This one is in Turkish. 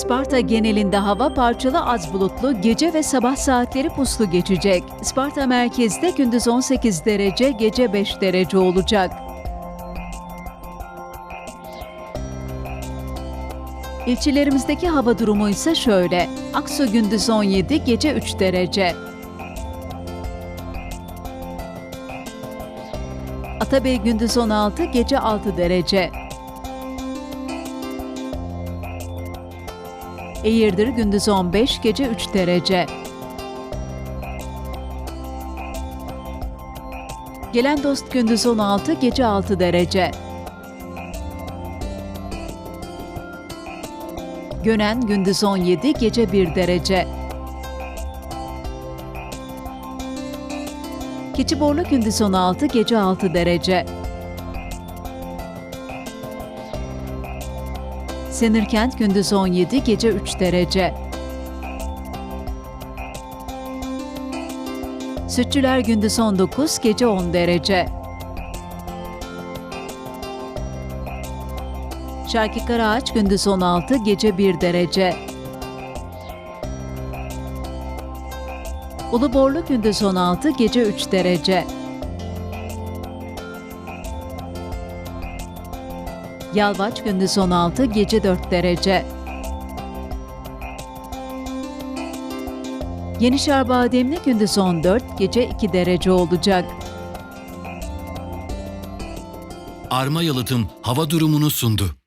Sparta genelinde hava parçalı az bulutlu, gece ve sabah saatleri puslu geçecek. Sparta merkezde gündüz 18 derece, gece 5 derece olacak. İlçelerimizdeki hava durumu ise şöyle. Aksu gündüz 17, gece 3 derece. Atabey gündüz 16, gece 6 derece. Eğirdir gündüz 15, gece 3 derece. Gelen dost gündüz 16, gece 6 derece. Gönen gündüz 17, gece 1 derece. Keçiborlu gündüz 16, gece 6 derece. Senirkent gündüz 17, gece 3 derece. Sütçüler gündüz 19, gece 10 derece. Şarkı Karaağaç gündüz 16, gece 1 derece. Uluborlu gündüz 16, gece 3 derece. Yalvaç gündüz 16, gece 4 derece. Yenişehir Bademli gündüz 14, gece 2 derece olacak. Arma Yalıtım hava durumunu sundu.